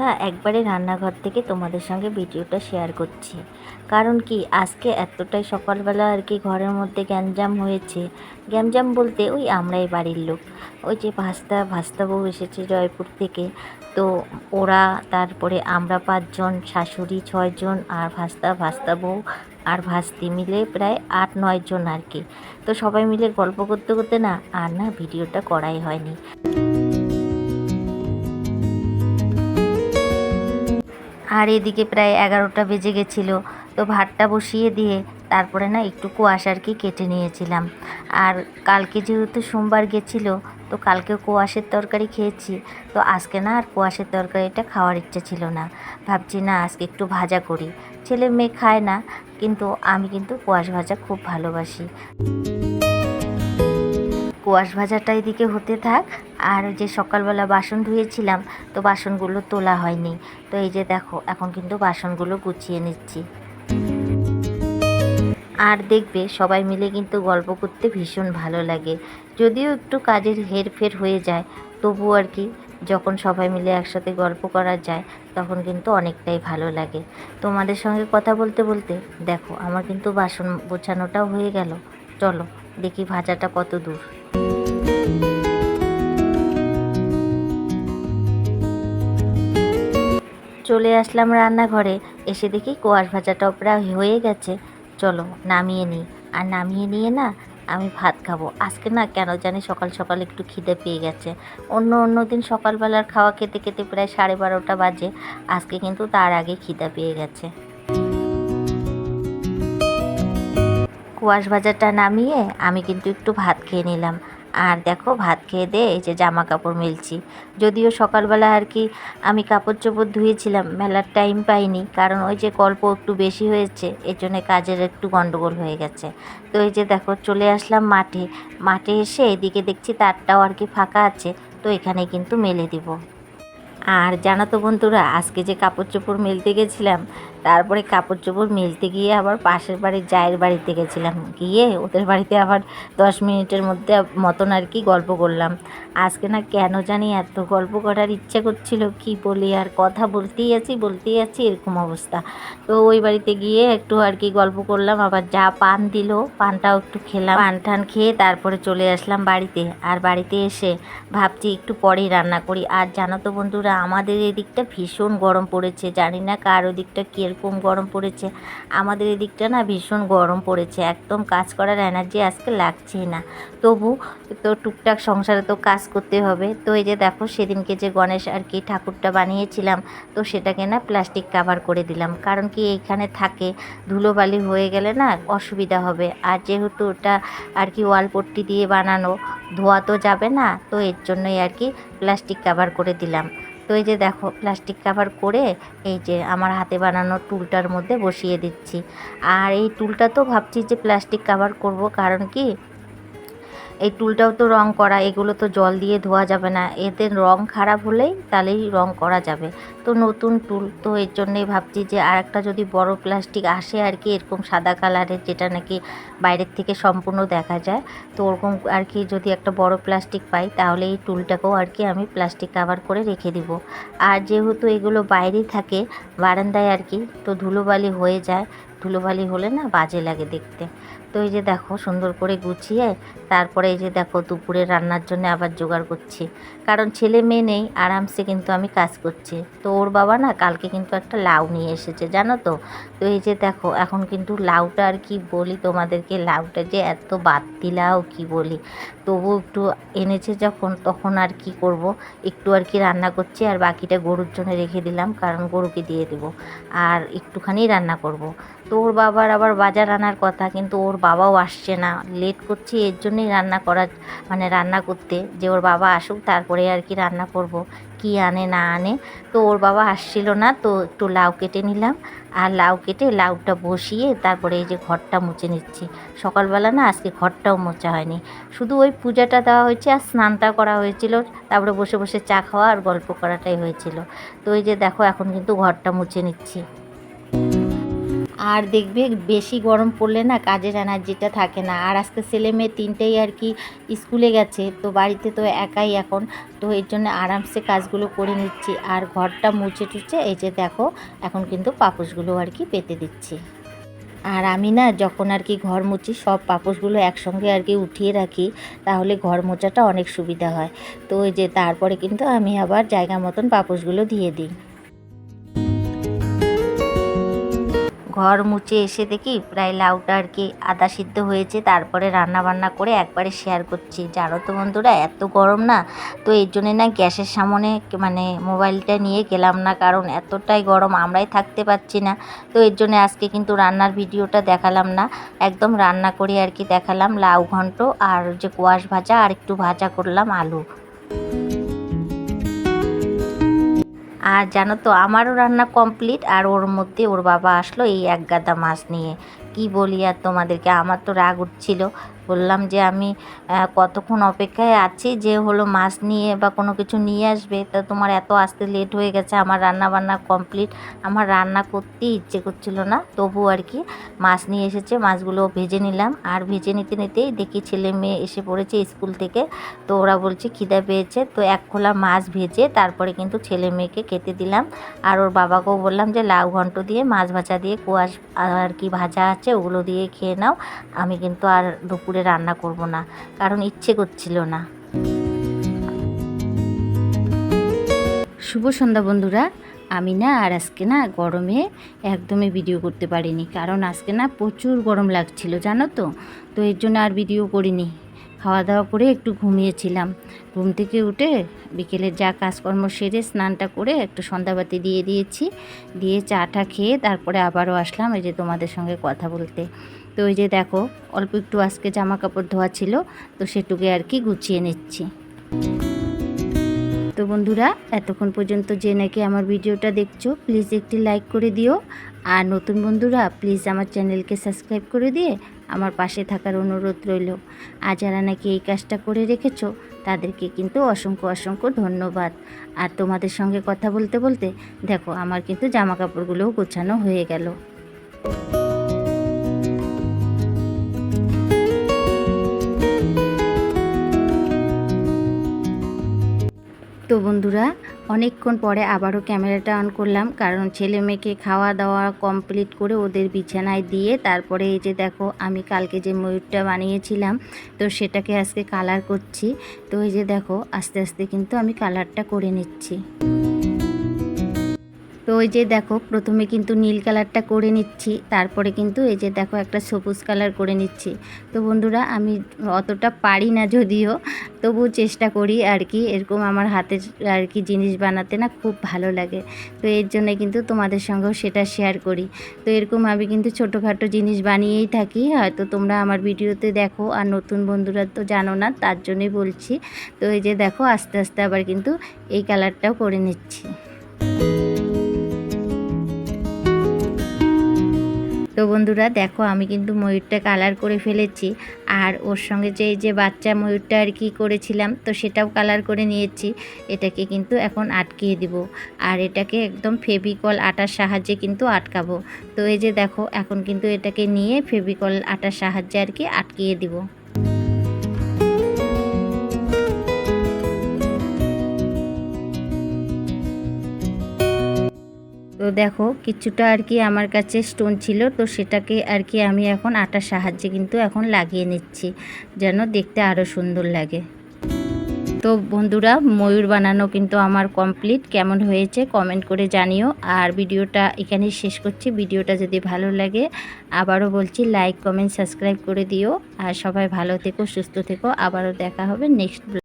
না একবারে রান্নাঘর থেকে তোমাদের সঙ্গে ভিডিওটা শেয়ার করছি। কারণ কি, আজকে এতটাই সকালবেলা আর কি ঘরের মধ্যে গ্যাঞ্জাম হয়েছে। গ্যাঞ্জাম বলতে ওই আমরাই বাড়ির লোক। ওই যে ভাস্তা ভাস্তা বউ এসেছে জয়পুর থেকে। তো ওরা, তারপরে আমরা পাঁচজন, শাশুড়ি ছয়জন আর ভাস্তা ভাস্তা বউ আর ভাস্তি মিলে প্রায় আট, নয় জন আর কি। তো সবাই মিলে গল্প করতে করতে না, আর না ভিডিওটা করাই হয়নি। আর এদিকে প্রায় এগারোটা বেজে গেছিল। তো ভাতটা বসিয়ে দিয়ে তারপরে না একটু কুয়াশ আর কি কেটে নিয়েছিলাম। আর কালকে যেহেতু সোমবার গেছিল, তো কালকেও কুয়াশের তরকারি খেয়েছি। তো আজকে না আর কুয়াশের তরকারিটা খাওয়ার ইচ্ছা ছিল না। ভাবছি না আজকে একটু ভাজা করি। ছেলে মেয়ে খায় না, কিন্তু আমি কিন্তু কুয়াশ ভাজা খুব ভালোবাসি। কুয়াশ ভাজাটা এদিকে হতে থাক। আর যে সকালবেলা বাসন ধুয়েছিলাম, তো বাসনগুলো তোলা হয়নি। তো এই যে দেখো, এখন কিন্তু বাসনগুলো গুছিয়ে নিচ্ছি। আর দেখবে, সবাই মিলে কিন্তু গল্প করতে ভীষণ ভালো লাগে। যদিও একটু কাজের হেরফের হয়ে যায় তবু আর কি, যখন সবাই মিলে একসাথে গল্প করা যায়, তখন কিন্তু অনেকটাই ভালো লাগে। তোমাদের সঙ্গে কথা বলতে বলতে, দেখো, আমার কিন্তু বাসন গোছানোটাও হয়ে গেল। চলো, দেখি ভাজাটা কত দূর। চলে আসলাম রান্নাঘরে। এসে দেখি কোয়াশ ভাজাটাও প্রায় হয়ে গেছে। চলো, নামিয়ে নিই। আর নামিয়ে নিয়ে না আমি ভাত খাব। আজকে না কেন জানি সকাল সকাল একটু খিদে পেয়ে গেছে। অন্য অন্য দিন সকালবেলার খাওয়া খেতে খেতে প্রায় সাড়ে বারোটা বাজে। আজকে কিন্তু তার আগে খিদে পেয়ে গেছে। কুয়াশ ভাজাটা নামিয়ে আমি কিন্তু একটু ভাত খেয়ে নিলাম। আর দেখো ভাত খেয়ে দিয়ে এই যে জামা কাপড় মেলছি। যদিও সকালবেলা আর কি আমি কাপড় চোপড় ধুয়েছিলাম, মেলার টাইম পাইনি, কারণ ওই যে গল্প একটু বেশি হয়েছে, এর জন্য কাজের একটু গন্ডগোল হয়ে গেছে। তো এই যে দেখো চলে আসলাম মাঠে মাঠে এসে এদিকে দেখছি তারটাও আর কি ফাঁকা আছে, তো এখানে কিন্তু মেলে দিব। আর জানো তো বন্ধুরা, আজকে যে কাপড় চোপড় মেলতে গেছিলাম তারপরে কাপড় চোপড় মেলতে গিয়ে আবার পাশের বাড়ির জায়ের বাড়িতে গেছিলাম। গিয়ে ওদের বাড়িতে আবার দশ মিনিটের মধ্যে মতন আর কি গল্প করলাম। আজকে না কেন জানি এত গল্প করার ইচ্ছে করছিল, কি বলি আর কথা বলতেই আছি বলতেই আছি, এরকম অবস্থা। তো ওই বাড়িতে গিয়ে একটু আর কি গল্প করলাম, আবার যা পান দিল, পানটাও একটু খেলাম। পান টান খেয়ে তারপরে চলে আসলাম বাড়িতে। আর বাড়িতে এসে ভাবছি একটু পরেই রান্না করি। আর জানো তো বন্ধুরা, আমাদের এদিকটা ভীষণ গরম পড়েছে, জানি না কার ওদিকটা কীরকম গরম পড়েছে। আমাদের এদিকটা না ভীষণ গরম পড়েছে। একদম কাজ করার এনার্জি আজকে লাগছেই না। তবু তো টুকটাক সংসারে তো কাজ করতে হবে। তো এই যে দেখো সেদিনকে যে গণেশ আর কি ঠাকুরটা বানিয়েছিলাম, তো সেটাকে না প্লাস্টিক কাভার করে দিলাম। কারণ কি এইখানে থাকে, ধুলোবালি হয়ে গেলে না অসুবিধা হবে। আর যেহেতু ওটা আর কি ওয়ালপট্টি দিয়ে বানানো, ধোয়া তো যাবে না, তো এর জন্যই আর কি প্লাস্টিক কাভার করে দিলাম। তো এই যে দেখো প্লাস্টিক কাভার করে এই যে আমার হাতে বানানো টুলটার মধ্যে বসিয়ে দিচ্ছি। আর এই টুলটা তো ভাবছি যে প্লাস্টিক কাভার করব, কারণ কি? এই টুলটাও তো রং করা, এগুলো তো জল দিয়ে ধোয়া যাবে না। এতে রং খারাপ হলেই তাহলেই রং করা যাবে। তো নতুন টুল, তো এর জন্যেই ভাবছি যে আর একটা যদি বড় প্লাস্টিক আসে আর কি, এরকম সাদা কালারের যেটা নাকি বাইরের থেকে সম্পূর্ণ দেখা যায়, তো ওরকম আর কি যদি একটা বড় প্লাস্টিক পাই, তাহলে এই টুলটাকেও আর কি আমি প্লাস্টিক কাভার করে রেখে দিব। আর যেহেতু এগুলো বাইরেই থাকে, বারান্দায় আর কি, তো ধুলোবালি হয়ে যায় ধুলোবালি হলে না বাজে লাগে দেখতে। তো এই যে দেখো, সুন্দর করে গুছিয়ে তারপরে এই যে দেখো দুপুরে রান্নার জন্য আবার জোগাড় করছি। কারণ ছেলে মেয়ে নেই, আরামসে কিন্তু আমি কাজ করছি। তো ওর বাবা না কালকে কিন্তু একটা লাউ নিয়ে এসেছে, জানো তো? তো এই যে দেখো, এখন কিন্তু লাউটা আর কি বলি তোমাদেরকে, লাউটা যে এত বাত্তি লাউ, কি বলি? তবু একটু এনেছে যখন, তখন আর কি করব? একটু আর কি রান্না করছি আর বাকিটা গরুর জন্য রেখে দিলাম, কারণ গরুকে দিয়ে দেবো। আর একটুখানি রান্না করব। তো ওর বাবার আবার বাজার আনার কথা, কিন্তু ওর বাবাও আসছে না। লেট করছি, এর জন্যই রান্না করার মানে রান্না করতে। যে ওর বাবা আসুক, তারপরে আর কি রান্না করব। কি আনে, না আনে। তো ওর বাবা আসছিল না, তো একটু লাউ কেটে নিলাম। আর লাউ কেটে লাউটা বসিয়ে তারপরে এই যে ঘরটা মুছে নিচ্ছি। সকালবেলা না, আজকে ঘরটাও মোছা হয়নি। শুধু ওই পূজাটা দেওয়া হয়েছে আর স্নানটা করা হয়েছিল। তারপরে বসে বসে চা খাওয়া আর গল্প করাটাই হয়েছিল। তো এই যে দেখো, এখন কিন্তু ঘরটা মুছে নিচ্ছি। আর দেখবে বেশি গরম পড়লে না কাজের এনার্জিটা থাকে না। আর আজকে ছেলে মেয়ে তিনটেই আর কি স্কুলে গেছে, তো বাড়িতে তো একাই এখন, তো এর জন্য আরামসে কাজগুলো করে নিচ্ছি। আর ঘরটা মুছে টুছে এই যে দেখো, এখন কিন্তু পাপোশগুলো আর কি পেতে দিচ্ছি। আর আমি না যখন আর কি ঘর মুছি, সব পাপোশগুলো একসঙ্গে আর কি উঠিয়ে রাখি, তাহলে ঘর মোচাটা অনেক সুবিধা হয়। তো ওই যে তারপরে কিন্তু আমি আবার জায়গা মতন পাপোশগুলো দিয়ে দিই। ঘর মুছে এসে দেখি প্রায় লাউটা আর কি আদা সিদ্ধ হয়েছে, তারপরে রান্না বান্না করে একবারে শেয়ার করছি। জানো তো বন্ধুরা, এত গরম না? তো এর জন্যে না গ্যাসের সামনে মানে মোবাইলটা নিয়ে গেলাম না, কারণ এতটাই গরম, আমরাই থাকতে পারছি না। তো এর জন্য আজকে কিন্তু রান্নার ভিডিওটা দেখালাম না। একদম রান্না করে আর কি দেখালাম, লাউ ঘন্ট আর যে কোয়াশ ভাজা আর একটু ভাজা করলাম আলু। আর জানো তো, আমারও রান্না কমপ্লিট আর ওর মধ্যে ওর বাবা আসলো এই এক গাদা মাছ নিয়ে। কি বলি আর তোমাদেরকে? আমার তো রাগ উঠছিল। বললাম যে আমি কতক্ষণ অপেক্ষায় আছি যে হলো মাছ নিয়ে বা কোনো কিছু নিয়ে আসবে। তা তোমার এত আসতে লেট হয়ে গেছে, আমার রান্না বান্না কমপ্লিট আমার রান্না করতেই ইচ্ছে করছিল না, তবু আর কি মাছ নিয়ে এসেছে, মাছগুলো ভেজে নিলাম। আর ভেজে নিতে নিতেই দেখি ছেলে মেয়ে এসে পড়েছে স্কুল থেকে। তো ওরা বলছে, খিদা পেয়েছে। তো এক খোলা মাছ ভেজে তারপরে কিন্তু ছেলে মেয়েকে খেতে দিলাম। আর ওর বাবাকেও বললাম যে, লাউ ঘন্ট দিয়ে, মাছ ভাজা দিয়ে, কুয়াশ আর কি ভাজা আছে, ওগুলো দিয়ে খেয়ে নাও। আমি কিন্তু আর দুপুরে রান্না করব না, কারণ ইচ্ছে করছিল না। শুভ সন্ধ্যা বন্ধুরা। আমি না আর আজকে না গরমে একদমই ভিডিও করতে পারিনি, কারণ আজকে না প্রচুর গরম লাগছিল, জানো তো? তো এর জন্য আর ভিডিও করিনি। খাওয়া দাওয়া করে একটু ঘুমিয়েছিলাম। ঘুম থেকে উঠে বিকেলের যা কাজকর্ম সেরে স্নানটা করে একটু সন্ধ্যাবাতি দিয়ে দিয়েছি। দিয়ে চাটা খেয়ে তারপরে আবারও আসলাম এই যে তোমাদের সঙ্গে কথা বলতে। তো ওই যে দেখো, অল্প একটু আজকে জামা কাপড় ধোয়া ছিল, তো সেটুকে আর কি গুছিয়ে নিচ্ছি। তো বন্ধুরা, এতক্ষণ পর্যন্ত যে নাকি আমার ভিডিওটা দেখছ, প্লিজ একটি লাইক করে দিও। আর নতুন বন্ধুরা প্লিজ আমার চ্যানেলকে সাবস্ক্রাইব করে দিয়ে আমার পাশে থাকার অনুরোধ রইল। আর যারা নাকি এই কাজটা করে রেখেছো, তাদেরকে কিন্তু অসংখ্য অসংখ্য ধন্যবাদ। আর তোমাদের সঙ্গে কথা বলতে বলতে, দেখো, আমার কিন্তু জামা কাপড়গুলোও গোছানো হয়ে গেল। তো বন্ধুরা, অনেকক্ষণ পরে আবারও ক্যামেরাটা অন করলাম, কারণ ছেলে মেয়েকে খাওয়া দাওয়া কমপ্লিট করে ওদের বিছানায় দিয়ে তারপরে এই যে দেখো, আমি কালকে যে ময়ূরটা বানিয়েছিলাম, তো সেটাকে আজকে কালার করছি। তো এই যে দেখো, আস্তে আস্তে কিন্তু আমি কালারটা করে নিচ্ছি। তো ওই যে দেখো, প্রথমে কিন্তু নীল কালারটা করে নিচ্ছি, তারপরে কিন্তু এই যে দেখো একটা সবুজ কালার করে নিচ্ছি। তো বন্ধুরা, আমি অতটা পারি না যদিও, তবু চেষ্টা করি আর কি, এরকম আমার হাতের আর কি জিনিস বানাতে না খুব ভালো লাগে। তো এর জন্য কিন্তু তোমাদের সঙ্গেও সেটা শেয়ার করি। তো এরকম আমি কিন্তু ছোটোখাটো জিনিস বানিয়েই থাকি, হয়তো তোমরা আমার ভিডিওতে দেখো, আর নতুন বন্ধুরা তো জানো না, তার জন্যই বলছি। তো এই যে দেখো, আস্তে আস্তে আবার কিন্তু এই কালারটাও করে নিচ্ছি। তো বন্ধুরা দেখো, আমি কিন্তু ময়ূরটা কালার করে ফেলেছি। আর ওর সঙ্গে যে যে বাচ্চা ময়ূরটা আর কি করেছিলাম, তো সেটাও কালার করে নিয়েছি। এটাকে কিন্তু এখন আটকিয়ে দিব। আর এটাকে একদম ফেভিকল আটার সাহায্যে কিন্তু আটকাবো। তো এই যে দেখো, এখন কিন্তু এটাকে নিয়ে ফেভিকল আটার সাহায্যে আর কি আটকিয়ে দিব। তো দেখো, কিছুটা আর কি আমার কাছে স্টোন ছিল, তো সেটাকে আর কি আমি এখন আটার সাহায্যে কিন্তু এখন লাগিয়ে নিচ্ছি, যেন দেখতে আরও সুন্দর লাগে। তো বন্ধুরা, ময়ূর বানানো কিন্তু আমার কমপ্লিট কেমন হয়েছে কমেন্ট করে জানিও। আর ভিডিওটা এখানেই শেষ করছি। ভিডিওটা যদি ভালো লাগে, আবারও বলছি লাইক কমেন্ট সাবস্ক্রাইব করে দিও। আর সবাই ভালো থেকো, সুস্থ থেকো। আবারও দেখা হবে নেক্সট